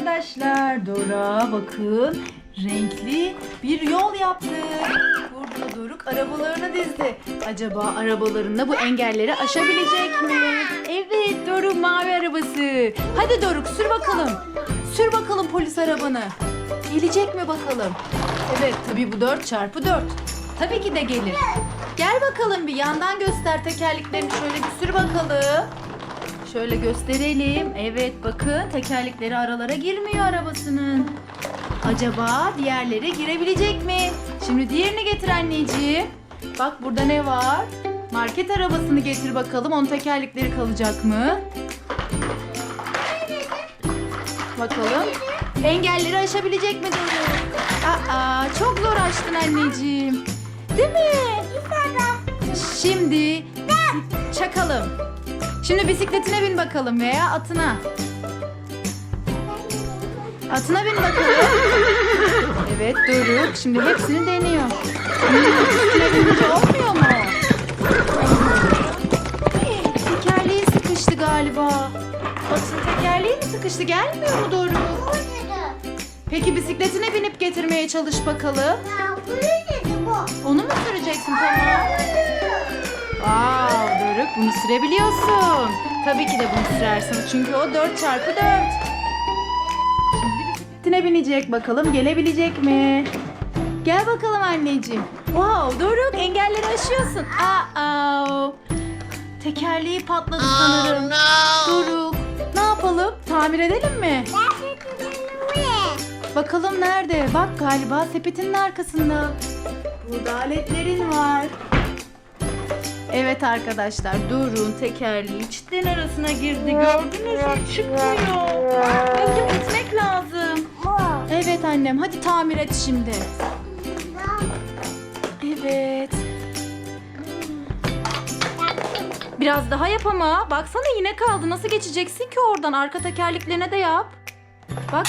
arkadaşlar. Dora bakın renkli bir yol yaptık. Burada Doruk arabalarını dizdi. Acaba arabalarında bu engelleri aşabilecek mi? Evet Doruk mavi arabası. Hadi Doruk sür bakalım. Sür bakalım polis arabanı. Gelecek mi bakalım? Evet tabii bu 4 çarpı 4. Tabii ki de gelir. Gel bakalım bir yandan göster tekerleklerini şöyle bir sür bakalım. Şöyle gösterelim. Evet bakın tekerlekleri aralara girmiyor arabasının. Acaba diğerleri girebilecek mi? Şimdi diğerini getir anneciğim. Bak burada ne var? Market arabasını getir bakalım. Onun tekerlekleri kalacak mı? Bakalım. Engelleri aşabilecek mi Doruk? Aa, çok zor açtın anneciğim. Değil mi? Şimdi çakalım. Şimdi bisikletine bin bakalım veya atına. Atına bin bakalım. Evet Doruk şimdi hepsini deniyor. Üstüne binince olmuyor mu? Tekerleği sıkıştı galiba. Atın tekerleği mi sıkıştı? Gelmiyor mu Doruk? Peki bisikletine binip getirmeye çalış bakalım. Onu mu süreceksin tamam? Bunu sürebiliyorsun. Tabii ki de bunu sürersin çünkü o 4 çarpı 4. Şimdi bisikletine binecek bakalım gelebilecek mi? Gel bakalım anneciğim. Wow Doruk engelleri aşıyorsun. Aa, tekerleği patladı sanırım. Doruk ne yapalım? Tamir edelim mi? Bakalım nerede? Bak galiba sepetinin arkasında. Burada aletlerin var. Evet arkadaşlar Doruk'un tekerleği çitlerin arasına girdi. Gördünüz mü? Çıkmıyor. Bakın gitmek lazım. Evet annem hadi tamir et şimdi. Evet. Biraz daha yap ama. Baksana yine kaldı. Nasıl geçeceksin ki oradan? Arka tekerleklerine de yap. Bak.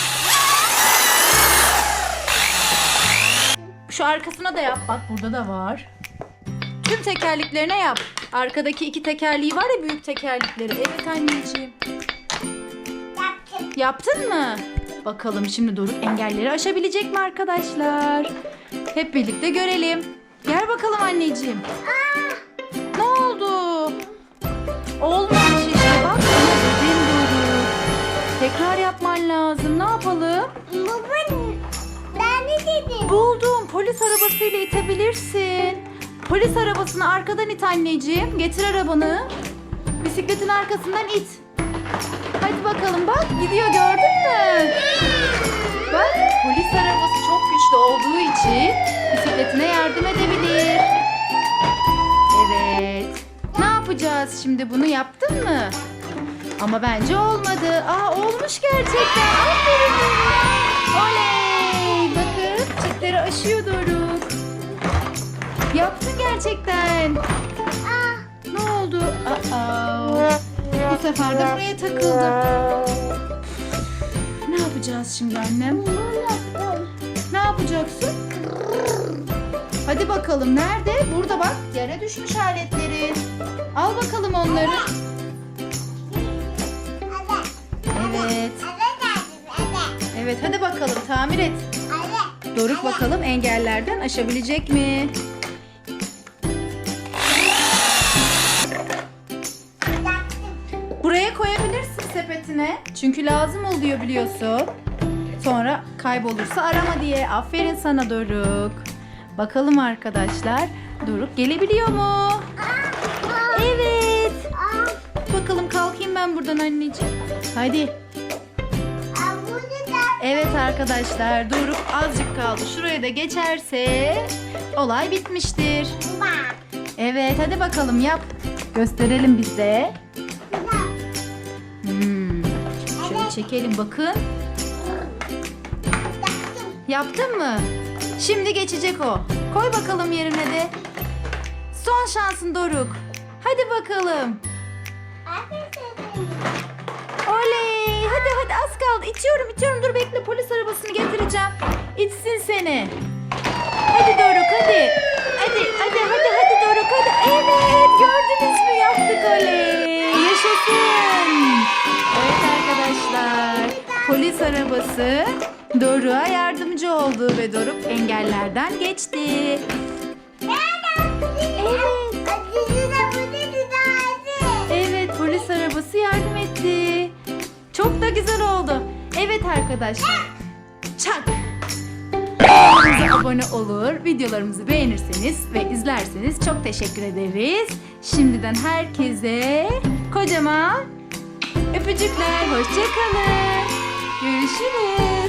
Şu arkasına da yap. Bak burada da var. Tüm tekerleklerine yap. Arkadaki iki tekerliği var ya büyük tekerlekleri. Evet anneciğim. Yaptın mı? Bakalım şimdi Doruk engelleri aşabilecek mi arkadaşlar? Hep birlikte görelim. Gel bakalım anneciğim. Ne oldu? Olmamış işte bak. Dedim Doruk. Tekrar yapman lazım. Ne yapalım? Buldum. Polis arabasıyla itebilirsin. Polis arabasını arkadan it anneciğim. Getir arabanı. Bisikletin arkasından it. Hadi bakalım bak gidiyor gördün mü? Bak polis arabası çok güçlü olduğu için bisikletine yardım edebilir. Evet. Ne yapacağız şimdi bunu yaptın mı? Ama bence olmadı. Aa olmuş gerçekten. Aferin. Oley. Bakın çitleri aşıyor Doruk. Yaptın gerçekten. Ne oldu? Aa. Bu sefer de buraya takıldı. Ne yapacağız şimdi annem? Ne yapacaksın? Hadi bakalım nerede? Burada bak yere düşmüş aletlerin. Al bakalım onları. Evet. Evet hadi bakalım tamir et. Doruk bakalım engellerden aşabilecek mi? Buraya koyabilirsin sepetine. Çünkü lazım oluyor biliyorsun. Sonra kaybolursa arama diye. Aferin sana Doruk. Bakalım arkadaşlar. Doruk gelebiliyor mu? Evet. Bakalım kalkayım ben buradan anneciğim. Hadi. Evet arkadaşlar Doruk azıcık kaldı. Şuraya da geçerse olay bitmiştir. Evet hadi bakalım yap. Gösterelim biz çekelim bakın. Yaptın mı? Şimdi geçecek o. Koy bakalım yerine de. Son şansın Doruk. Hadi bakalım. Oley! Hadi hadi az kaldı. İtiyorum itiyorum. Dur bekle polis arabasını getireceğim. İtsin seni. Hadi Doruk. Hadi arabası Doruk'a yardımcı oldu ve Doruk engellerden geçti. Evet polis arabası yardım etti. Çok da güzel oldu. Evet arkadaşlar. Çak. Kanalımıza abone olur, videolarımızı beğenirseniz ve izlerseniz çok teşekkür ederiz. Şimdiden herkese kocaman öpücükler. Hoşçakalın. 有人你